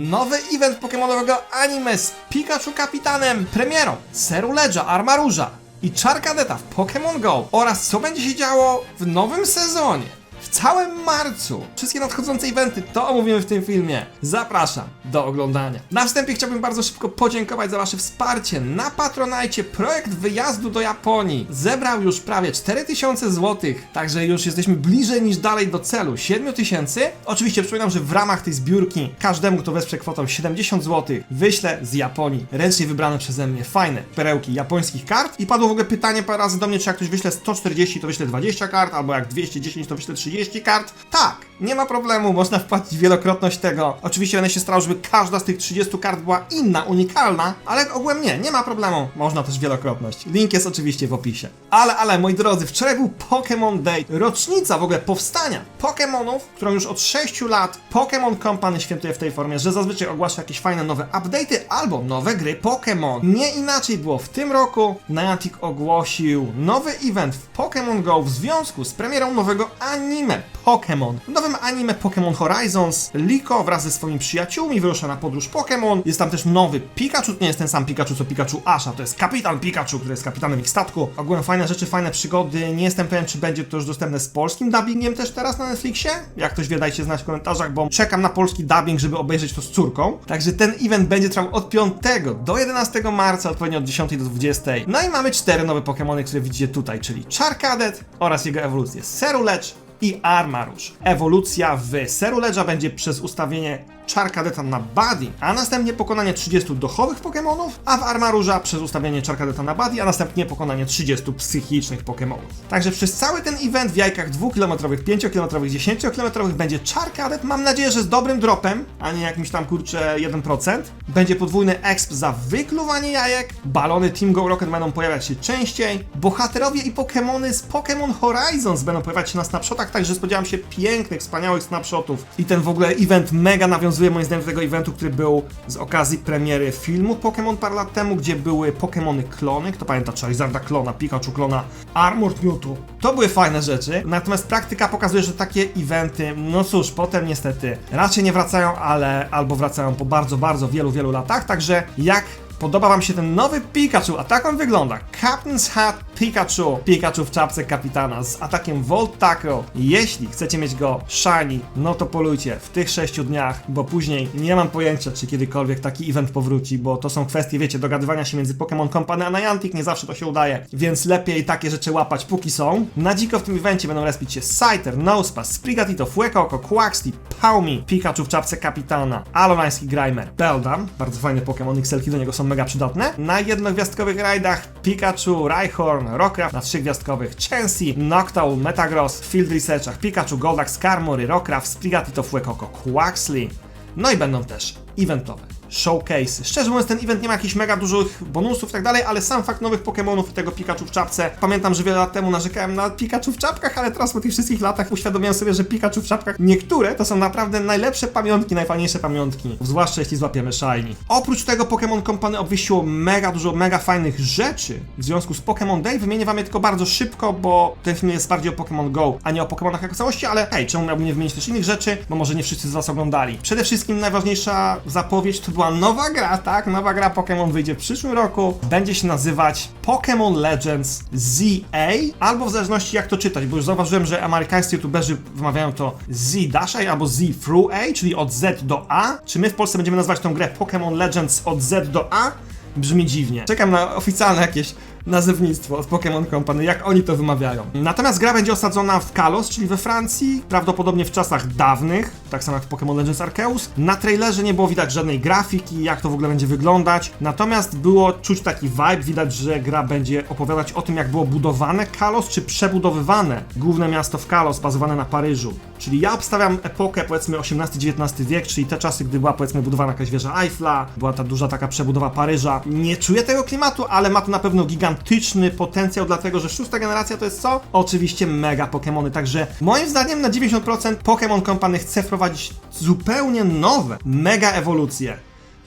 Nowy event pokemonowego anime z Pikachu kapitanem, premierą, Seruledża, Armaruża i Charkadeta w Pokémon Go oraz co będzie się działo w nowym sezonie. Całym marcu. Wszystkie nadchodzące eventy to omówimy w tym filmie. Zapraszam do oglądania. Na wstępie chciałbym bardzo szybko podziękować za Wasze wsparcie. Na Patronajcie projekt wyjazdu do Japonii zebrał już prawie 4000 zł, także już jesteśmy bliżej niż dalej do celu 7000. Oczywiście przypominam, że w ramach tej zbiórki każdemu, kto wesprze kwotą 70 zł, wyślę z Japonii ręcznie wybrane przeze mnie fajne perełki japońskich kart. I padło w ogóle pytanie parę razy do mnie, czy jak ktoś wyśle 140, to wyślę 20 kart, albo jak 210, to wyślę 30 kart. Tak, nie ma problemu, można wpłacić wielokrotność tego. Oczywiście będę się starał, żeby każda z tych 30 kart była inna, unikalna, ale ogółem nie, nie ma problemu. Można też wielokrotność. Link jest oczywiście w opisie. Ale, ale, moi drodzy, wczoraj był Pokémon Day, rocznica w ogóle powstania Pokémonów, którą już od 6 lat Pokémon Company świętuje w tej formie, że zazwyczaj ogłasza jakieś fajne nowe update'y albo nowe gry Pokémon. Nie inaczej było w tym roku. Niantic ogłosił nowy event w Pokémon Go w związku z premierą nowego anime Pokémon. W nowym anime Pokémon Horizons Liko wraz ze swoimi przyjaciółmi wyrusza na podróż Pokémon. Jest tam też nowy Pikachu, to nie jest ten sam Pikachu co Pikachu Asha, to jest kapitan Pikachu, który jest kapitanem ich statku. Ogółem fajne rzeczy, fajne przygody. Nie jestem pewien, czy będzie to już dostępne z polskim dubbingiem też teraz na Netflixie. Jak ktoś wie, dajcie znać w komentarzach, bo czekam na polski dubbing, żeby obejrzeć to z córką. Także ten event będzie trwał od 5 do 11 marca, odpowiednio od 10 do 20. No i mamy cztery nowe Pokémony, które widzicie tutaj, czyli Charcadet oraz jego ewolucję Serulecz, i Armarusz. Ewolucja w Seruledża będzie przez ustawienie Charkadeta na Buddy, a następnie pokonanie 30 dochowych Pokémonów, a w Armarurza przez ustawienie Charkadeta na Buddy, a następnie pokonanie 30 psychicznych Pokémonów. Także przez cały ten event w jajkach 2-km, 5-km, 10-km będzie Charkadet, mam nadzieję, że z dobrym dropem, a nie jakimś tam kurczę 1%. Będzie podwójny exp za wykluwanie jajek, balony Team Go Rocket będą pojawiać się częściej, bohaterowie i Pokémony z Pokémon Horizons będą pojawiać się na snapshotach, także spodziewam się pięknych, wspaniałych snapshotów i ten w ogóle event mega nawiązuje moim zdaniem do tego eventu, który był z okazji premiery filmu Pokémon parę lat temu, gdzie były Pokémony klony, kto pamięta Charizarda klona, Pikachu klona, Armored Mewtwo. To były fajne rzeczy, natomiast praktyka pokazuje, że takie eventy, no cóż, potem niestety raczej nie wracają, ale albo wracają po bardzo, bardzo wielu, wielu latach, także jak Podoba wam się ten nowy Pikachu, a tak on wygląda. Captain's Hat Pikachu. Pikachu w czapce kapitana z atakiem Volt Tackle. Jeśli chcecie mieć go shiny, no to polujcie w tych 6 dniach, bo później nie mam pojęcia, czy kiedykolwiek taki event powróci, bo to są kwestie, wiecie, dogadywania się między Pokémon Company a Niantic, nie zawsze to się udaje, więc lepiej takie rzeczy łapać póki są. Na dziko w tym evencie będą respić się Scyther, Nosepass, Sprigatito, Fuecoco, Quaxly, Palmy, Pikachu w czapce kapitana, Alonański Grimer, Beldam, bardzo fajny Pokémon, XL-ki do niego są mega przydatne. Na jednogwiazdkowych rajdach Pikachu, Rhyhorn, Rockcraft, na trzygwiazdkowych Chansey, Noctowl, Metagross, Field Researchach Pikachu, Goldax, Skarmory, Rockcraft, Sprigatito, Fuecoco, Quaxly. No i będą też eventowe showcase. Szczerze mówiąc, ten event nie ma jakichś mega dużych bonusów i tak dalej, ale sam fakt nowych Pokémonów i tego Pikachu w czapce. Pamiętam, że wiele lat temu narzekałem na Pikachu w czapkach, ale teraz po tych wszystkich latach uświadomiłem sobie, że Pikachu w czapkach niektóre to są naprawdę najlepsze pamiątki, najfajniejsze pamiątki. Zwłaszcza jeśli złapiemy Shiny. Oprócz tego Pokémon Company obwieściło mega dużo, mega fajnych rzeczy w związku z Pokémon Day. Wymienię wam je tylko bardzo szybko, bo ten film jest bardziej o Pokémon Go, a nie o Pokémonach jako całości, ale hej, czemu miałbym nie wymienić też innych rzeczy, bo może nie wszyscy z was oglądali. Przede wszystkim najważniejsza zapowiedź to była nowa gra, tak? Nowa gra Pokémon wyjdzie w przyszłym roku. Będzie się nazywać Pokémon Legends ZA, albo w zależności jak to czytać, bo już zauważyłem, że amerykańscy youtuberzy wymawiają to Z-A albo Z through A, czyli od Z do A. Czy my w Polsce będziemy nazywać tą grę Pokémon Legends od Z do A? Brzmi dziwnie. Czekam na oficjalne jakieś nazewnictwo od Pokémon Company, jak oni to wymawiają. Natomiast gra będzie osadzona w Kalos, czyli we Francji, prawdopodobnie w czasach dawnych, tak samo jak w Pokémon Legends Arceus. Na trailerze nie było widać żadnej grafiki, jak to w ogóle będzie wyglądać, natomiast było czuć taki vibe, widać, że gra będzie opowiadać o tym, jak było budowane Kalos, czy przebudowywane główne miasto w Kalos, bazowane na Paryżu. Czyli ja obstawiam epokę, powiedzmy XVIII-XIX wiek, czyli te czasy, gdy była powiedzmy budowana jakaś wieża Eiffla, była ta duża taka przebudowa Paryża. Nie czuję tego klimatu, ale ma to na pewno gigantyczny potencjał, dlatego że szósta generacja to jest co? Oczywiście mega Pokémony, także moim zdaniem na 90% Pokémon Company chce wprowadzić zupełnie nowe, mega ewolucje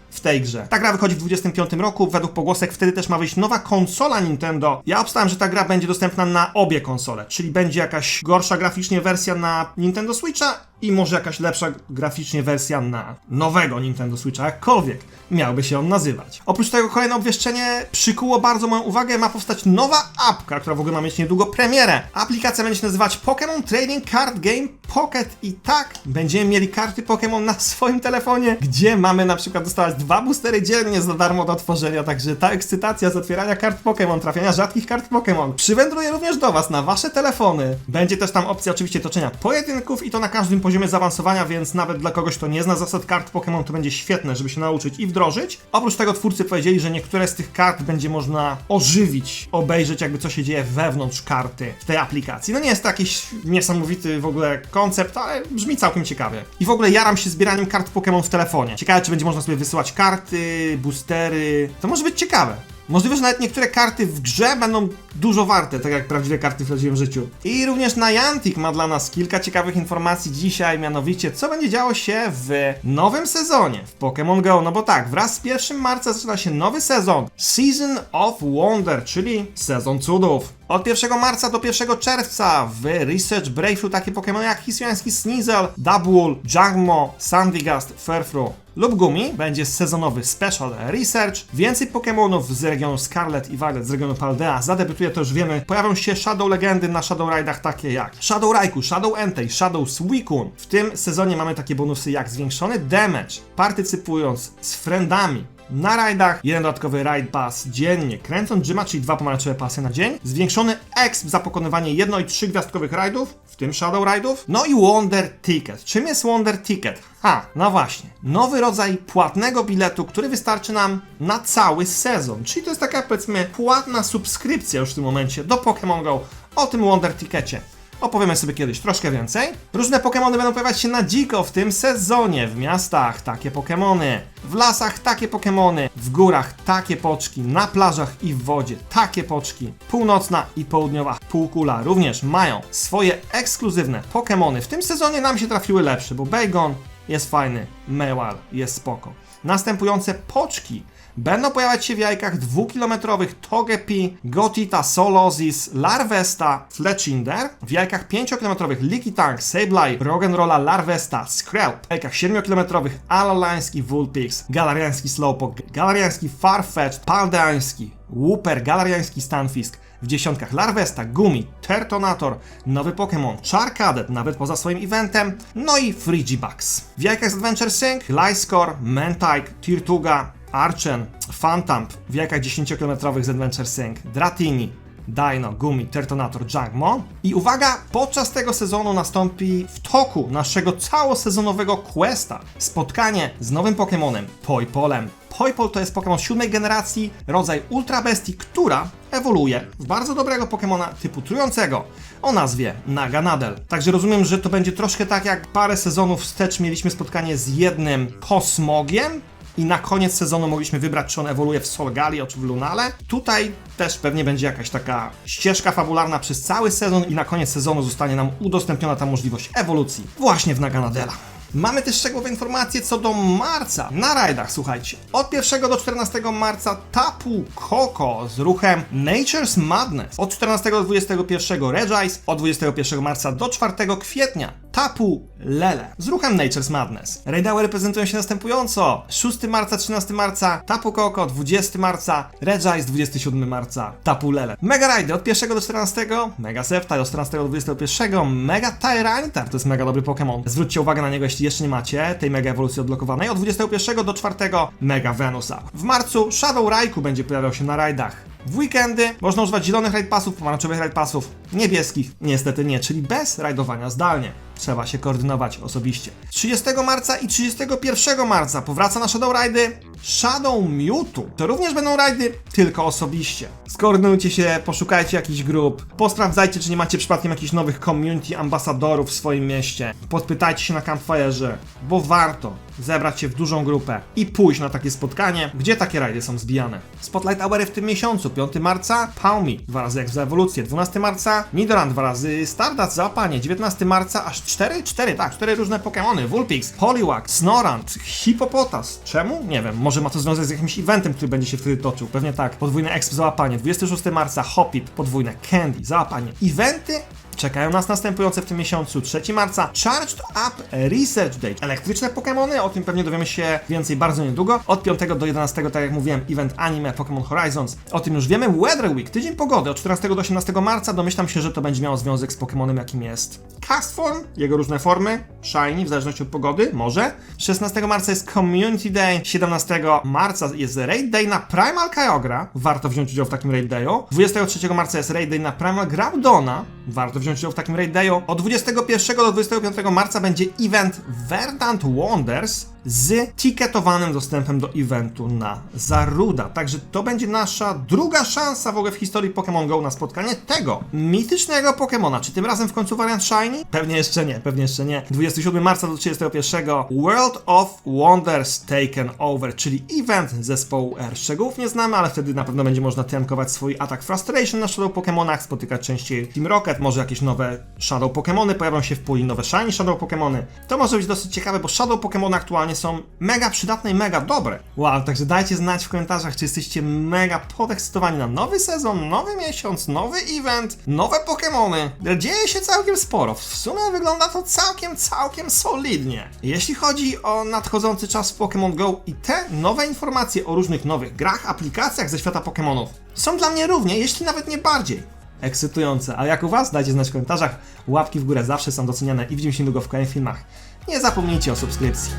w tej grze. Ta gra wychodzi w 25 roku, według pogłosek wtedy też ma wyjść nowa konsola Nintendo. Ja obstałem, że ta gra będzie dostępna na obie konsole, czyli będzie jakaś gorsza graficznie wersja na Nintendo Switcha i może jakaś lepsza graficznie wersja na nowego Nintendo Switcha, jakkolwiek miałby się on nazywać. Oprócz tego kolejne obwieszczenie przykuło bardzo moją uwagę, ma powstać nowa apka, która w ogóle ma mieć niedługo premierę. Aplikacja będzie się nazywać Pokémon Trading Card Game Pocket i tak będziemy mieli karty Pokémon na swoim telefonie, gdzie mamy na przykład dostawać dwa boostery dziennie za darmo do otworzenia, także ta ekscytacja z otwierania kart Pokémon, trafiania rzadkich kart Pokémon przywędruje również do Was na Wasze telefony. Będzie też tam opcja oczywiście toczenia pojedynków i to na każdym poziomie zaawansowania, więc nawet dla kogoś, kto nie zna zasad kart Pokémon, to będzie świetne, żeby się nauczyć i wdrożyć. Oprócz tego twórcy powiedzieli, że niektóre z tych kart będzie można ożywić, obejrzeć jakby co się dzieje wewnątrz karty w tej aplikacji. No nie jest to jakiś niesamowity w ogóle koncept, ale brzmi całkiem ciekawie. I w ogóle jaram się zbieraniem kart Pokémon w telefonie. Ciekawe, czy będzie można sobie wysyłać karty, boostery. To może być ciekawe. Możliwe, że nawet niektóre karty w grze będą dużo warte, tak jak prawdziwe karty w prawdziwym życiu. I również Niantic ma dla nas kilka ciekawych informacji dzisiaj, mianowicie co będzie działo się w nowym sezonie w Pokémon Go. No bo tak, wraz z 1 marca zaczyna się nowy sezon Season of Wonder, czyli sezon cudów. Od 1 marca do 1 czerwca w Research Breakthrough takie Pokémony jak Hisuiański Sneasel, Dubwool, Jangmo, Sandygast, Furfrou lub Gumi będzie sezonowy Special Research. Więcej Pokémonów z regionu Scarlet i Violet, z regionu Paldea zadebiutuje, to już wiemy. Pojawią się Shadow Legendy na Shadow Ride'ach takie jak Shadow Raikou, Shadow Entei, Shadow Suicune. W tym sezonie mamy takie bonusy jak zwiększony damage, partycypując z friendami na rajdach, jeden dodatkowy ride pass dziennie, kręcąc Jima, czyli dwa pomarańczowe pasy na dzień, zwiększony exp za pokonywanie jedno i trzy gwiazdkowych rajdów, w tym Shadow Ride'ów, no i Wonder Ticket. Czym jest Wonder Ticket? Ha, no właśnie, nowy rodzaj płatnego biletu, który wystarczy nam na cały sezon, czyli to jest taka powiedzmy płatna subskrypcja już w tym momencie do Pokémon Go o tym Wonder Tickecie. Opowiemy sobie kiedyś troszkę więcej. Różne Pokémony będą pojawiać się na dziko w tym sezonie. W miastach takie Pokémony, w lasach takie Pokémony, w górach takie poczki, na plażach i w wodzie takie poczki. Północna i południowa półkula również mają swoje ekskluzywne Pokémony. W tym sezonie nam się trafiły lepsze, bo Bagon jest fajny, Mewal jest spoko. Następujące poczki Będą pojawiać się w jajkach dwukilometrowych Togepi, Gotita, Solozis, Larvesta, Fletchinder, w jajkach 5-kilometrowych Lickitung, Sableye, Roggenrola, Larvesta, Skrelp, w jajkach 7-kilometrowych Alolański Vulpix, Galariański Slowpoke, Galariański Farfetch'd, Paldeański, Wooper, Galariański Stunfisk, w dziesiątkach Larvesta, Gumi, Tertonator, nowy Pokémon, Charcadet, nawet poza swoim eventem, no i Frigibax. W jajkach z Adventure Sync, Lyscore, Mentike, Tirtuga, Archen, Phantamp w jajkach 10-kilometrowych z Adventure Sync, Dratini, Dino, Gumi, Tertonator, Jangmo. I uwaga, podczas tego sezonu nastąpi w toku naszego całosezonowego questa spotkanie z nowym Pokémonem, Poipolem. Poipol to jest Pokémon siódmej generacji, rodzaj Ultra Bestii, która ewoluuje w bardzo dobrego Pokémona typu trującego o nazwie Naganadel. Także rozumiem, że to będzie troszkę tak jak parę sezonów wstecz mieliśmy spotkanie z jednym kosmogiem, i na koniec sezonu mogliśmy wybrać, czy on ewoluuje w Solgalio czy w Lunale. Tutaj też pewnie będzie jakaś taka ścieżka fabularna przez cały sezon i na koniec sezonu zostanie nam udostępniona ta możliwość ewolucji właśnie w Naganadela. Mamy też szczegółowe informacje co do marca. Na rajdach, słuchajcie. Od 1 do 14 marca Tapu Koko z ruchem Nature's Madness. Od 14 do 21 Regice. Od 21 marca do 4 kwietnia Tapu Lele z ruchem Nature's Madness. Rajdały reprezentują się następująco. 6 marca, 13 marca Tapu Koko, 20 marca Regice, 27 marca Tapu Lele. Mega Rajdy od 1 do 14, Mega Sefta od 14 do 21, Mega Tyranitar to jest mega dobry Pokémon. Zwróćcie uwagę na niego, jeśli jeszcze nie macie tej mega ewolucji odblokowanej. Od 21 do 4 Mega Venusa. W marcu Shadow Raikou będzie pojawiał się na rajdach. W weekendy można używać zielonych raid passów, pomarańczowych raid passów, niebieskich niestety nie, czyli bez rajdowania zdalnie. Trzeba się koordynować osobiście. 30 marca i 31 marca powraca na Shadow Raidy Shadow Mewtwo. To również będą rajdy tylko osobiście. Skoordynujcie się, poszukajcie jakichś grup, posprawdzajcie, czy nie macie przypadkiem jakichś nowych community ambasadorów w swoim mieście. Podpytajcie się na Campfire'ze, bo warto zebrać się w dużą grupę i pójść na takie spotkanie, gdzie takie rajdy są zbijane. Spotlight Hour w tym miesiącu, 5 marca Palmi, dwa razy jak za ewolucję, 12 marca Nidoran, dwa razy Stardust, załapanie, 19 marca aż 4, 4, tak, 4 różne Pokémony, Vulpix, Poliwag, Snorant, Hippopotas. Czemu? Nie wiem, może ma to związek z jakimś eventem, który będzie się wtedy toczył, pewnie tak. Podwójne exp, załapanie, 26 marca Hoppip, podwójne Candy, załapanie. Eventy Czekają nas następujące w tym miesiącu 3 marca Charged Up Research Day. Elektryczne Pokémony, o tym pewnie dowiemy się więcej bardzo niedługo. Od 5 do 11, tak jak mówiłem, event anime Pokémon Horizons. O tym już wiemy. Weather Week, tydzień pogody od 14 do 18 marca. Domyślam się, że to będzie miało związek z Pokémonem, jakim jest Castform, jego różne formy, Shiny, w zależności od pogody, może. 16 marca jest Community Day, 17 marca jest Raid Day na Primal Kyogre, warto wziąć udział w takim Raid Dayu. 23 marca jest Raid Day na Primal Groudona, warto wziąć udział w takim Raid Dayu. Od 21 do 25 marca będzie event Verdant Wonders z ticketowanym dostępem do eventu na Zaruda. Także to będzie nasza druga szansa w ogóle w historii Pokémon Go na spotkanie tego mitycznego Pokémona. Czy tym razem w końcu wariant Shiny? Pewnie jeszcze nie, pewnie jeszcze nie. 27 marca do 31 World of Wonders Taken Over, czyli event zespołu R. Szczegółów nie znamy, ale wtedy na pewno będzie można tankować swój atak Frustration na Shadow Pokémonach, spotykać częściej Team Rocket, może jakieś nowe Shadow Pokémony pojawią się w puli, nowe Shiny Shadow Pokémony. To może być dosyć ciekawe, bo Shadow Pokémony aktualnie są mega przydatne i mega dobre. Wow, także dajcie znać w komentarzach, czy jesteście mega podekscytowani na nowy sezon, nowy miesiąc, nowy event, nowe Pokémony. Dzieje się całkiem sporo. W sumie wygląda to całkiem, całkiem solidnie. Jeśli chodzi o nadchodzący czas w Pokémon Go i te nowe informacje o różnych nowych grach, aplikacjach ze świata Pokémonów są dla mnie równie, jeśli nawet nie bardziej ekscytujące. A jak u Was? Dajcie znać w komentarzach. Łapki w górę zawsze są doceniane i widzimy się niedługo w kolejnych filmach. Nie zapomnijcie o subskrypcji.